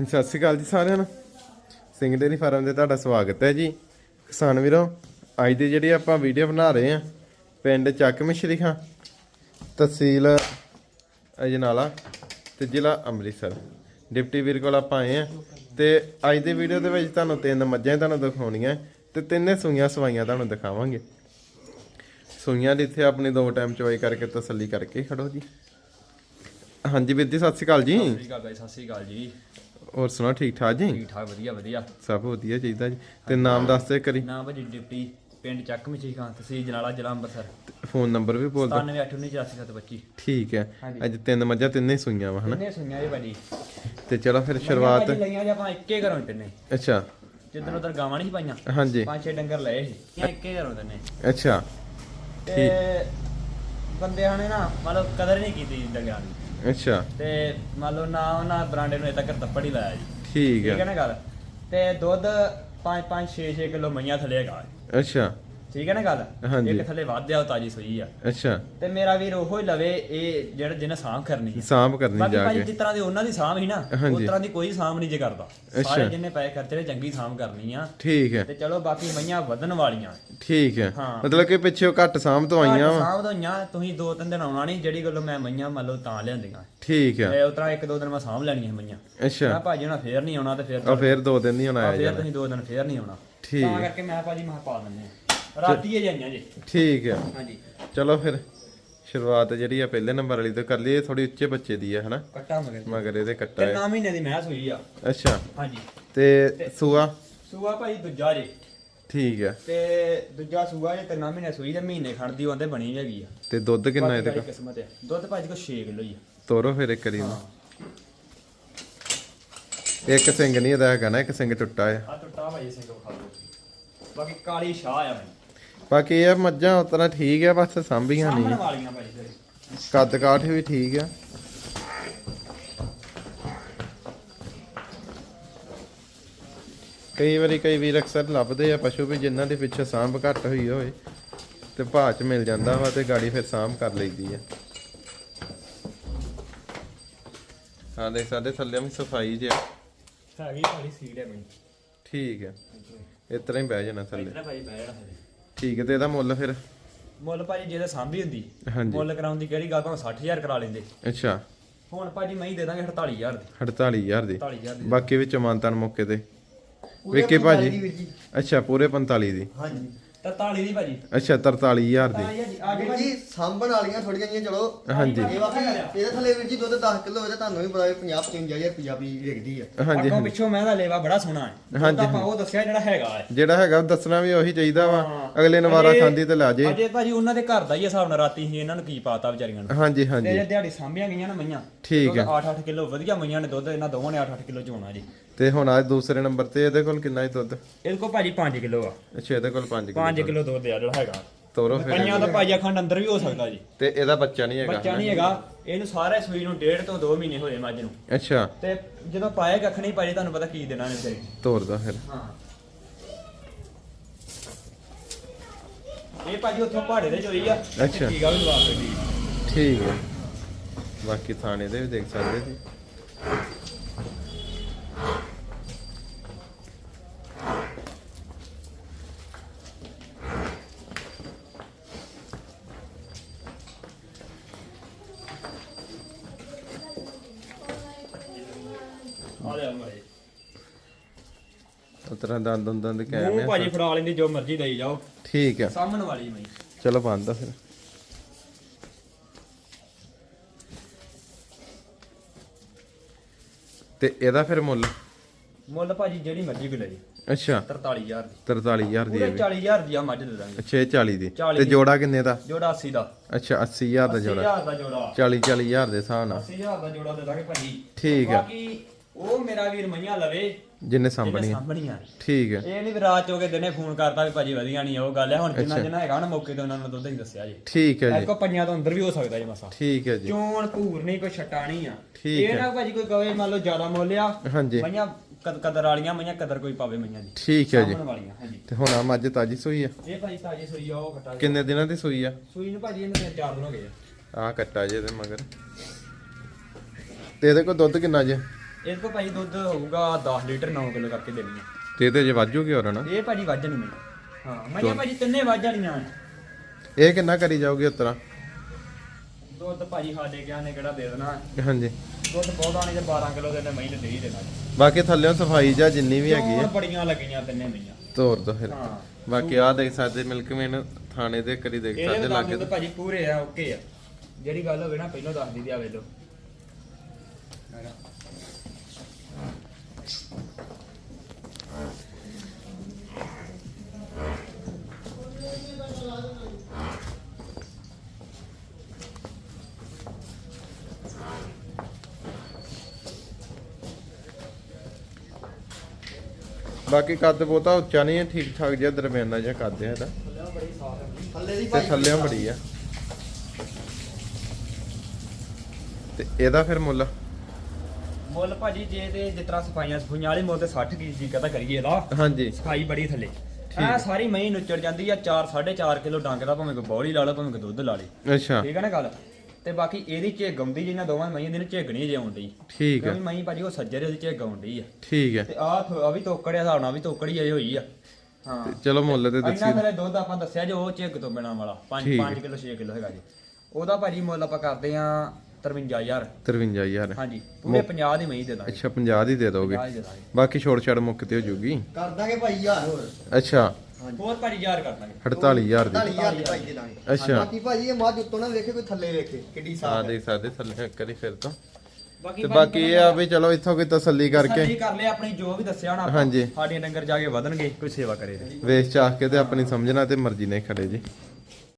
ਸਤਿ ਸ਼੍ਰੀ ਅਕਾਲ ਜੀ ਸਾਰਿਆਂ ਨੂੰ। ਸਿੰਘ ਡੇਰੀ ਫਾਰਮ 'ਤੇ ਤੁਹਾਡਾ ਸਵਾਗਤ ਹੈ ਜੀ। ਕਿਸਾਨ ਵੀਰੋ, ਅੱਜ ਦੀ ਜਿਹੜੀ ਆਪਾਂ ਵੀਡੀਓ ਬਣਾ ਰਹੇ ਆ ਪਿੰਡ ਚੱਕ ਮਿਸ਼ਰੀ ਖਾਂ, ਤਹਿਸੀਲ ਅਜਨਾਲਾ ਤੇ ਜ਼ਿਲ੍ਹਾ ਅੰਮ੍ਰਿਤਸਰ। ਡਿਪਟੀ ਵੀਰ ਕੋਲ ਆਪਾਂ ਆਏ ਆ ਤੇ ਅੱਜ ਦੀ ਵੀਡੀਓ ਦੇ ਵਿੱਚ ਤੁਹਾਨੂੰ ਤਿੰਨ ਮੱਝਾਂ ਤੁਹਾਨੂੰ ਦਿਖਾਉਣੀਆਂ ਤੇ ਤਿੰਨੇ ਸੂਈਆਂ ਸਵਾਈਆਂ ਤੁਹਾਨੂੰ ਦਿਖਾਵਾਂਗੇ। ਸੂਈਆਂ ਦੀ ਇੱਥੇ ਆਪਣੀ ਦੋ ਟਾਈਮ ਚਵਾਈ ਕਰਕੇ ਤਸੱਲੀ ਕਰਕੇ ਖੜੋ ਜੀ। ਹਾਂਜੀ ਵੀਰ ਜੀ, ਸਤਿ ਸ਼੍ਰੀ ਅਕਾਲ ਜੀ। ਸਤਿ ਸ਼੍ਰੀ ਅਕਾਲ ਬਾਈ, ਸਤਿ ਸ਼੍ਰੀ ਅਕਾਲ ਜੀ। ਹੋਰ ਸੁਣਾਓ ਠੀਕ ਠਾਕ ਜੀ? ਠੀਕ ਠਾਕ ਵਧੀਆ ਵਧੀਆ। ਸਭ ਵਧੀਆ ਚਾਹੀਦਾ ਜੀ। ਤੇ ਨਾਮ ਦੱਸ ਦੇ ਕਰੀ ਨਾਮ ਭਾਜੀ ਡਿਪਟੀ ਪਿੰਡ ਚੱਕ ਮਿਚੀ ਖਾਂ ਤਹਿਸੀਲ ਜਨਾਲਾ ਜ਼ਿਲ੍ਹਾ ਅੰਮ੍ਰਿਤਸਰ। ਫੋਨ ਨੰਬਰ ਵੀ ਬੋਲ ਦਿਓ। 9781947725 ਠੀਕ ਹੈ। ਹਾਂਜੀ। ਅੱਜ ਤਿੰਨ ਮੱਝਾਂ ਤਿੰਨੇ ਸੂਈਆਂ ਵਾ ਹਨਾ? ਕਿੰਨੇ ਸੁਣਿਆ ਜੀ ਭਾਜੀ। ਤੇ ਚਲੋ ਫਿਰ ਸ਼ੁਰੂਆਤ ਭਾਜੀ ਲਈਆਂ ਜੀ ਆਪਾਂ ਇੱਕੇ ਘਰੋਂ ਤਿੰਨੇ। ਅੱਛਾ। ਜਿੱਦਣ ਉਧਰ ਗਾਵਾਂ ਨਹੀਂ ਸੀ ਪਾਈਆਂ। ਹਾਂਜੀ। ਪੰਜ ਛੇ ਡੰਗਰ ਲਏ ਸੀ। ਇਹ ਇੱਕੇ ਘਰੋਂ ਤਿੰਨੇ। ਅੱਛਾ। ਤੇ ਬੰਦਿਆਂ ਨੇ ਨਾ ਮਤਲਬ ਕਦਰ ਨਹੀਂ ਕੀਤੀ ਡੰਗਰਾਂ ਦੀ। ਅੱਛਾ। ਤੇ ਮੰਨ ਲਓ ਨਾ ਉਹਨਾਂ ਬਰਾਂਡੇ ਨੂੰ ਅਜੇ ਤੱਕ ਤੱਪੜ ਹੀ ਲਾਇਆ ਜੀ। ਠੀਕ ਠੀਕ ਹੈ ਹੈ ਨਾ ਗੱਲ? ਤੇ ਦੁੱਧ 5 5 6 6 ਕਿਲੋ ਮਈਆਂ ਥੱਲੇ ਹੈਗਾ। ਅੱਛਾ। ਠੀਕ ਹੈ ਨਾ ਗੱਲ? ਹਾਂਜੀ। ਇੱਕ ਥੱਲੇ ਵੱਧ ਆ ਉਹ ਤਾਜੀ ਸੂਈ ਆ। ਅੱਛਾ। ਤੇ ਮੇਰਾ ਵੀਰ ਉਹੋ ਹੀ ਲਵੇ ਇਹ ਜਿਹੜਾ ਜਿਹਨੇ ਸਾਂਭ ਕਰਨੀ ਹੈ ਸਾਂਭ ਕਰਨੀ ਬਾਕੀ ਜਾ ਭਾਜੀ ਕੇ। ਜਿਸ ਤਰ੍ਹਾਂ ਦੀ ਉਹਨਾਂ ਦੀ ਸਾਂਭ ਹੀ ਨਾ ਹਾਂਜੀ। ਉਸ ਤਰ੍ਹਾਂ ਦੀ ਕੋਈ ਸਾਂਭ ਨਹੀਂ ਜੇ ਕਰਦਾ। ਸਾਰੇ ਜਿੰਨੇ ਪੈਸੇ ਖਰਚੇ ਨੇ ਚੰਗੀ ਸਾਂਭ ਕਰਨੀ ਆ। ਠੀਕ ਹੈ। ਤੇ ਚਲੋ ਬਾਕੀ ਮਈਆਂ ਵਧਣ ਵਾਲੀਆਂ। ਠੀਕ ਹੈ। ਹਾਂ। ਮਤਲਬ ਕਿ ਪਿੱਛੇ ਘੱਟ ਸਾਂਭ ਤੋਂ ਆਈਆਂ ਵਾ। ਸਾਂਭ ਤੋਂ ਹੋਈਆਂ ਤੁਸੀਂ ਦੋ ਤਿੰਨ ਦਿਨ ਆਉਣਾ ਨਹੀਂ ਜਿਹੜੀ ਗੱਲੋਂ ਮੈਂ ਮਈਆਂ ਮੰਨ ਲਓ ਤਾਂ ਲਿਆਂਦੀਆਂ। ਠੀਕ ਹੈ। ਤੇ ਉਸ ਤਰ੍ਹਾਂ ਇੱਕ ਦੋ ਦਿਨ ਮੈਂ ਸਾਂਭ ਲੈਣੀਆਂ ਮਈਆਂ। ਮੈਂ ਅੱਛਾ ਭਾਜੀ ਹੁਣ ਫੇਰ ਨਹੀਂ ਆਉਣਾ ਤੇ ਫੇਰ ਦੋ ਦਿਨ ਨਹੀਂ ਹੁਣ ਆਇਆ ਫੇਰ ਤੁਸੀਂ ਦੋ ਦਿਨ ਫੇਰ ਨਹੀਂ ਆਉਣਾ। ਠੀਕ। ਤਾਂ ਕਰਕੇ ਮੈਂ ਭਾਜੀ ਮੈਂ ਪਾ ਦਿੰਦੇ ਆ। ਰਾਤੀ ਇਹ ਜਾਈਆਂ ਜੀ ਠੀਕ ਹੈ ਹਾਂਜੀ। ਚਲੋ ਫਿਰ ਸ਼ੁਰੂਆਤ ਜਿਹੜੀ ਆ ਪਹਿਲੇ ਨੰਬਰ ਵਾਲੀ ਤੋਂ ਕਰ ਲਈਏ ਥੋੜੀ ਉੱਚੇ ਬੱਚੇ ਦੀ ਹੈ ਹਨਾ? ਕੱਟਾ ਮਗਰ ਮਗਰ ਇਹਦੇ ਕੱਟਾ ਤੇ ਹੈ ਨਾ ਮਹੀਨੇ ਦੀ ਮੈਂ ਸੂਈ ਆ। ਅੱਛਾ। ਹਾਂਜੀ। ਤੇ ਸੂਆ? ਸੂਆ ਭਾਈ ਦੂਜਾ ਜੇ। ਠੀਕ ਹੈ ਤੇ ਦੂਜਾ ਸੂਆ ਜੇ ਤਿੰਨਾਂ ਮਹੀਨੇ ਸੂਈ ਤੇ ਮਹੀਨੇ ਖੰਡ ਦੀ ਉਹਦੇ ਬਣੀ ਹੈਗੀ ਆ। ਤੇ ਦੁੱਧ ਕਿੰਨਾ ਇਹਦੇ ਕੋਲ? ਕਿਸਮਤ ਹੈ ਦੁੱਧ ਭਾਜੀ ਕੋ 6 ਕਿਲੋ ਹੀ ਆ। ਤੋਰੋ ਫਿਰ ਇੱਕ ਕਰੀ ਇੱਕ ਸਿੰਘ ਨਹੀਂ ਇਹਦਾ ਹੈਗਾ ਨਾ ਇੱਕ ਸਿੰਘ ਟੁੱਟਾ ਆ। ਆ ਟੁੱਟਾ ਭਾਈ ਸਿੰਘ ਵਿਖਾ ਬਾਕੀ ਕਾਲੀ ਸ਼ਾਹ ਆ ਭਾਈ ਬਾਕੀ ਇਹ ਮੱਝਾਂ ਉਤਰਾ ਠੀਕ ਆ ਬਸ ਸਾਂਭੀਆਂ ਨਹੀਂ। ਵਾਲੀਆਂ ਭਾਈ ਫਿਰ ਕੱਦ ਕਾਠ ਵੀ ਠੀਕ ਆ। ਕਈ ਵਾਰੀ ਕਈ ਵੀਰ ਅਕਸਰ ਲੱਭਦੇ ਆ ਪਸ਼ੂ ਵੀ ਜਿਨ੍ਹਾਂ ਦੇ ਪਿੱਛੇ ਸਾਂਭ ਘੱਟ ਹੋਈ ਹੋਵੇ ਤੇ ਭਾਅ ਚ ਮਿਲ ਜਾਂਦਾ ਵਾ ਤੇ ਗਾੜੀ ਫਿਰ ਸਾਂਭ ਕਰ ਲਈਦੀ ਆ। ਹਾਂ ਦੇ ਸਾਡੇ ਥੱਲੇ ਵੀ ਸਫ਼ਾਈ ਜਿਆ ਹੈਗੀ ਭਾਈ ਸੀਟ ਹੈ ਮੈਨੂੰ ਠੀਕ ਹੈ ਇਸ ਤਰ੍ਹਾਂ ਹੀ ਬਹਿ ਜਾਣਾ ਥੱਲੇ। ਭਾਈ ਬਹਿ ਜਾਣਾ ਹਲੇ ਠੀਕ ਹੈ ਤੇ ਇਹਦਾ ਮੁੱਲ ਫਿਰ? ਮੁੱਲ ਭਾਜੀ ਜਿਹਦੇ ਸਾਂਭੀ ਹੁੰਦੀ ਹਾਂਜੀ। ਮੁੱਲ ਕਰਾਉਣ ਦੀ ਕਿਹੜੀ ਗੱਲ ਭਾਵੇਂ 60000 ਕਰਾ ਲੈਂਦੇ। ਅੱਛਾ। ਹੁਣ ਭਾਜੀ ਮੈਂ ਹੀ ਦੇ ਦਾਂਗੇ 48000 ਦੀ। 48000 ਦੀ। 48000 ਦੀ। ਬਾਕੀ ਵਿੱਚ ਮਾਨਤਾਨ ਮੌਕੇ ਤੇ। ਵਿੱਕੀ ਭਾਜੀ। ਅੱਛਾ ਪੂਰੇ 45 ਦੀ। ਹਾਂਜੀ। 43 ਦੀ ਭਾਜੀ। ਅੱਛਾ 43000 ਦੀ। ਆ ਵੀਰ ਜੀ ਸਾਂਭਣ ਵਾਲੀਆਂ ਥੋੜੀਆਂ ਜਿਹੀਆਂ ਚਲੋ। ਹਾਂਜੀ। ਇਹ ਵਾਕਈ ਇਹਦੇ ਥੱਲੇ ਵੀਰ ਜੀ ਦੁੱਧ 10 ਕਿਲੋ ਤਾਂ ਤੁਹਾਨੂੰ ਵੀ ਪਤਾ ਵੀ 50 55000 ਪੰਜਾਬੀ ਵਿਕਦੀ ਆ। ਹਾਂਜੀ ਅੱਗੋਂ ਪਿੱਛੋਂ ਮੈਂ ਦਾ ਲੇਵਾ ਬੜਾ ਸੋਹਣਾ ਹੈ। ਹਾਂਜੀ, ਆਪਾਂ ਉਹ ਦੱਸਿਆ ਜਿਹੜਾ ਹੈਗਾ ਹੈ। ਜਿਹੜਾ ਹੈਗਾ ਦੱਸਣਾ ਵੀ ਉਹੀ ਚਾਹੀਦਾ ਵਾ। ਅਗਲੇ ਨਵਾਰਾ ਅਜੇ- ਖਾਂਦੀ ਤੇ ਲਾ ਜੇ। ਅਜੇ ਭਾਜੀ ਉਹਨਾਂ ਦੇ ਘਰ ਦਾ ਹੀ ਹਿਸਾਬ ਨਾਲ ਰਾਤੀ ਹੀ ਇਹਨਾਂ ਨੂੰ ਕੀ ਪਾਤਾ ਵਿਚਾਰੀਆਂ ਨੂੰ। ਹਾਂਜੀ ਤੇ ਹਾਂਜੀ ਜੇ ਦਿਹਾੜੀ ਸਾਂਭੀਆਂ ਗਈਆਂ ਨਾ ਮਈਆਂ। ਠੀਕ ਹੈ। 8-8 ਕਿਲੋ ਵਧੀਆ ਮਈਆਂ ਨੇ ਦੁੱਧ ਇਹਨਾਂ ਦੋਵਾਂ ਨੇ 8-8 ਕਿਲੋ ਚੋਣਾ ਜੀ। ਤੇ ਹੁਣ ਅੱਜ ਦੂਸਰੇ ਨੰਬਰ ਤੇ ਇਹਦੇ ਕੋਲ ਕਿੰਨਾ ਹੀ ਦੁੱਧ? ਇਹਦੇ ਕੋਲ ਭਾਜੀ 5 ਕਿਲੋ ਆ। ਅੱਛਾ ਇਹਦੇ ਕੋਲ 5 ਕਿਲੋ 5 ਕਿਲੋ ਦੁੱਧ ਆ ਜਿਹੜਾ ਹੈਗਾ। ਤੋਰੋ ਫਿਰ ਪੰਜਾਂ ਦਾ ਭਾਜੀ ਅਖੰਡ ਅੰਦਰ ਵੀ ਹੋ ਸਕਦਾ ਜੀ। ਤੇ ਇਹਦਾ ਬੱਚਾ ਨਹੀਂ ਹੈਗਾ। ਬੱਚਾ ਨਹੀਂ ਹੈਗਾ। ਇਹਨੂੰ ਸਾਰੇ ਸੂਈ ਨੂੰ ਡੇਢ ਤੋਂ 2 ਮਹੀਨੇ ਹੋਏ ਮੱਝ ਨੂੰ। ਅੱਛਾ। ਤੇ ਜਦੋਂ ਪਾਏ ਕੱਖ ਨਹੀਂ ਭਾਜੀ ਤੁਹਾਨੂੰ ਪਤਾ ਕੀ ਦੇਣਾ ਨੇ ਵਿਚਾਰੀ ਤੋਰਦਾ ਫਿਰ। ਹਾਂ। ਇਹ ਭਾਜੀ ਉੱਥੋਂ ਪਹਾੜੇ ਦੇ ਚੋਈ ਆ। ਅੱਛਾ। ਟੀਕਾ ਵੀ ਲਵਾ ਸਕਦੀ ਠੀਕ ਹੈ। ਬਾਕੀ ਥਾਣੇ ਦੇ ਵੀ ਦੇਖ ਸਕਦੇ ਜੀ ਆ ਲੈ ਭਾਜੀ ਉਤਰਾ ਦੰਦ ਦੰਦ ਦੇ ਕੈਮ ਮੂੰਹ ਆ ਭਾਜੀ ਫੜਾ ਲੈਂਦੀ ਜੋ ਮਰਜ਼ੀ ਦੇਈ ਜਾਓ। ਠੀਕ ਹੈ ਸਾਹਮਣ ਵਾਲੀ ਮੈਂ ਚਲੋ ਬੰਦਾ ਫਿਰ। ਤੇ ਇਹਦਾ ਫਿਰ ਮੁੱਲ? ਮੁੱਲ ਭਾਜੀ ਜਿਹੜੀ ਮਰਜ਼ੀ ਕੋਈ ਲੈ ਜੀ ਅੱਛਾ। 43000 ਦੀ। 43000 ਦੀ ਪੂਰੇ ਹੈ ਵੀ 40000 ਦੀ ਆ ਮੱਝ ਦੇ ਦਾਂਗੇ। ਅੱਛਾ ਇਹ 40 ਦੀ। 40 ਤੇ ਦੀ। ਜੋੜਾ ਕਿੰਨੇ ਦਾ? ਜੋੜਾ 80 ਦਾ। ਅੱਛਾ 80000 ਦਾ ਜੋੜਾ। 80000 ਦਾ ਜੋੜਾ। 40 40000 ਦੇ ਹਿਸਾਬ ਨਾਲ। 80000 ਦਾ ਜੋੜਾ ਦੇ ਦਾਂਗੇ ਭਾਜੀ। ਠੀਕ ਹੈ ਬਾਕੀ ਉਹ ਮੇਰਾ ਵੀਰ ਮਈਆਂ ਲਵੇ। ਜਿੰਨੇ ਸਾਂਭਣੀਆਂ। ਠੀਕ ਹੈ। ਇਹ ਨਹੀਂ ਵੀ ਰਾਤ ਚੋ ਕੇ ਦਿਨੇ ਫੋਨ ਕਰਦਾ ਵੀ ਭਾਜੀ ਵਧੀਆ ਨਹੀਂ ਉਹ ਗੱਲ ਹੈ। ਹੁਣ ਜਿੰਨਾ ਜਿੰਨਾ ਹੈਗਾ ਨਾ ਮੌਕੇ ਤੇ ਉਹਨਾਂ ਨੂੰ ਦੁੱਧ ਹੀ ਦੱਸਿਆ ਜੀ। ਠੀਕ ਹੈ ਜੀ। ਕੋ ਪੰਜਾਂ ਤੋਂ ਅੰਦਰ ਵੀ ਹੋ ਸਕਦਾ ਜੀ ਮਸਾ। ਠੀਕ ਹੈ ਜੀ। ਚੋਣ ਭੂਰ ਨਹੀਂ ਕੋਈ ਛਟਾ ਨਹੀਂ ਆ। ਠੀਕ ਇਹ ਹੈ। ਨਾ ਭਾਜੀ ਕੋਈ ਕਵੇ ਮੰਨ ਲਓ ਜ਼ਿਆਦਾ ਮੁੱਲ ਆ ਹਾਂਜੀ। ਮਈਆਂ ਕਦ ਕਦਰ ਵਾਲੀਆਂ ਮਈਆਂ ਕਦਰ ਕੋਈ ਪਾਵੇ ਮਈਆਂ ਦੀ। ਠੀਕ ਹੈ ਜੀ। ਸਾਂਭਣ ਵਾਲੀਆਂ ਹਾਂਜੀ। ਤੇ ਹੁਣ ਆ ਮੱਝ ਤਾਜੀ ਸੂਈ ਆ? ਇਹ ਭਾਜੀ ਤਾਜੀ ਸੂਈ ਆ ਉਹ ਖੱਟਾ ਕਿੰਨੇ ਦਿਨਾਂ ਦੀ ਸੂਈ ਆ? ਸੂਈ ਨੂੰ ਭਾਜੀ ਇਹਨੂੰ ਤਿੰਨ ਚਾਰ ਦਿਨ ਹੋ ਗਏ ਆ। ਆ ਕੱਟਾ ਜੇ ਤੇ ਮਗਰ। ਤੇ ਇਹਦੇ ਕੋਲ ਦੁੱਧ ਕਿੰਨਾ ਜੇ? ਇਹਦੇ ਕੋਲ ਦੁੱਧ ਹੋਊਗਾ 10 ਲੀਟਰ 9 ਕਿਲੋ ਕਰਕੇ ਦੇਣੀ ਹੈ ਤੇ ਇਹਦੇ ਜੇ ਵਾਜੂਗੀ ਹੋਰ ਨਾ ਇਹ ਭਾਜੀ ਵੱਜ ਨਹੀਂ ਮੈਂ ਹਾਂ ਮੈਂ ਭਾਜੀ ਤਿੰਨੇ ਵੱਜ ਜਾਣੀਆਂ ਇਹ ਕਿੰਨਾ ਕਰੀ ਜਾਓਗੇ ਉਤਰਾ ਦੁੱਧ ਭਾਜੀ ਸਾਡੇ ਗਿਆ ਨੇ ਕਿਹੜਾ ਦੇ ਦੇਣਾ? ਹਾਂਜੀ। ਦੁੱਧ ਬਹੁਤਾ ਨਹੀਂ ਤੇ 12 ਕਿਲੋ ਦੇ ਨੇ ਮਹੀਂ ਨੇ ਦੇ ਹੀ ਦੇਣਾ। ਬਾਕੀ ਥੱਲੇੋਂ ਸਫ਼ਾਈ ਜਾਂ ਜਿੰਨੀ ਵੀ ਹੈਗੀ ਚੋਣ ਹੈ ਬੜੀਆਂ ਲੱਗੀਆਂ ਤਿੰਨੇ ਮਈਆਂ ਤੋਰ ਦੋ ਫਿਰ। ਹਾਂ। ਬਾਕੀ ਆ ਦੇਖ ਸਕਦੇ ਮਿਲਕਮੈਨ ਥਾਣੇ ਦੇ ਕਰੀ ਦੇਖ ਇਹਦੇ ਸਕਦੇ ਨਾਲ ਲੱਗੇ ਤਾਂ ਭਾਜੀ ਪੂਰੇ ਆ ਓਕੇ ਆ। ਜਿਹੜੀ ਗੱਲ ਹੋਵੇ ਨਾ ਪਹਿਲਾਂ ਦੱਸ ਦੀ ਆ ਵੇਲੋ ਬਾਕੀ ਕੱਦ ਬਹੁਤਾ ਉੱਚਾ ਨਹੀਂ ਹੈ ਠੀਕ ਠਾਕ ਜਿਹਾ ਦਰਮਿਆਨਾ ਜਿਹਾ ਕੱਦ ਹੈ ਇਹਦਾ। ਥੱਲੇ ਦੀ ਭਾਈ ਬੜੀ ਆ। ਤੇ ਇਹਦਾ ਫਿਰ ਮੁੱਲ? ਮੁੱਲ ਭਾਜੀ ਜੇ ਤੇ ਜਿਸ ਤਰ੍ਹਾਂ ਸਫਾਈਆਂ ਸਫੂਈਆਂ ਵਾਲੇ ਮੁੱਲ ਤੇ 60 ਕੀ ਜੀ ਕਹਤਾ ਕਰੀਏ ਇਹਦਾ। ਹਾਂਜੀ। ਸਫ਼ਾਈ ਬੜੀ ਥੱਲੇ। ਆ ਸਾਰੀ ਮਹੀਂ ਨੁੱਚੜ ਜਾਂਦੀ ਆ 4 4.5 ਕਿਲੋ ਡੰਗ ਦਾ ਭਾਵੇਂ ਕੋਈ ਬੌਲੀ ਲਾ ਲਓ ਭਾਵੇਂ ਕੋਈ ਦੁੱਧ ਲਾ ਲੇ। ਅੱਛਾ। ਠੀਕ ਹੈ ਨਾ ਗੱਲ? ਤੇ ਬਾਕੀ ਇਹਦੀ ਝੇਗ ਆਉਂਦੀ ਜਿਹਨਾਂ ਦੋਵਾਂ ਮਈਆਂ ਦੀ ਨੂੰ ਝੇਗ ਨਹੀਂ ਜੇ ਆਉਂਦੀ। ਠੀਕ ਹੈ। ਮਹੀਂ ਭਾਜੀ ਉਹ ਸੱਜਰੇ ਉਹਦੀ ਝੇਗ ਆਉਂਦੀ ਆ। ਠੀਕ ਹੈ। ਤੇ ਆ ਆ ਵੀ ਤੋਕੜਿਆ ਹਿਸਾਬ ਨਾਲ ਵੀ ਤੋਕੜੀ ਅਜੇ ਹੋਈ ਆ। ਹਾਂ। ਚਲੋ ਮੁੱਲ ਤੇ ਦੱਸੀ। ਥਲੇ ਦੁੱਧ ਆਪਾਂ ਦੱਸਿਆ ਜੋ ਉਹ ਝੇਗ ਤੋਂ ਬਿਨਾ ਵਾਲਾ 5 ਠੀਕ 5 ਕਿਲੋ 6 ਕਿਲੋ ਹੈਗਾ ਜੀ। ਉਹਦਾ ਭਾਜੀ ਮੁੱਲ ਆਪਾਂ ਕਰਦੇ ਆ 53000 53000 ਹਾਂਜੀ ਪੂਰੇ 50 ਦੀ ਮਹੀਂ ਦੇ ਦਾਂਗੇ। ਅੱਛਾ 50 ਦੀ ਦੇ ਦੋਗੇ। 50 ਦੀ ਦੇ ਦਾਂਗੇ। ਬਾਕੀ ਛੋੜ ਛੜ ਮੁੱਕ ਤੇ ਹੋ ਜੂਗੀ। ਕਰ ਦਾਂਗੇ ਭਾਈ ਯਾਰ ਹੋਰ। ਅੱਛਾ। ਹੋਰ ਭਾਜੀ ਯਾਰ ਕਰ ਦਾਂਗੇ। 48000 ਦੀ। 40000 ਦੀ ਭਾਈ ਦੇ ਦਾਂਗੇ। ਅੱਛਾ। ਬਾਕੀ ਭਾਜੀ ਇਹ ਮੱਝ ਉੱਤੋਂ ਨਾ ਵੇਖੇ ਕੋਈ ਥੱਲੇ ਵੇਖੇ ਕਿੱਡੀ ਆ ਸਾਫ਼ ਹੈ ਦੇਖ ਸਕਦੇ ਥੱਲੇ ਕਰੀ ਫਿਰ ਤੋਂ। ਬਾਕੀ ਤੇ ਬਾਕੀ ਇਹ ਆ ਵੀ ਚਲੋ ਇੱਥੋਂ ਕੋਈ ਤਸੱਲੀ ਕਰਕੇ ਕਰਕੇ। ਕਰ ਲਿਆ ਆਪਣੀ ਜੋ ਵੀ ਦੱਸਿਆ ਹੋਣਾ ਆਪਾਂ। ਹਾਂਜੀ। ਸਾਡੇ ਡੰਗਰ ਜਾ ਕੇ ਵਧਣਗੇ ਕੋਈ ਸੇਵਾ ਕਰੇ। ਵੇਚ ਚਾਹ ਕੇ ਤੇ ਆਪਣੀ ਸਮਝਣਾ ਤੇ ਮਰਜ਼ੀ ਨਾਲ ਖੜੇ ਜੀ।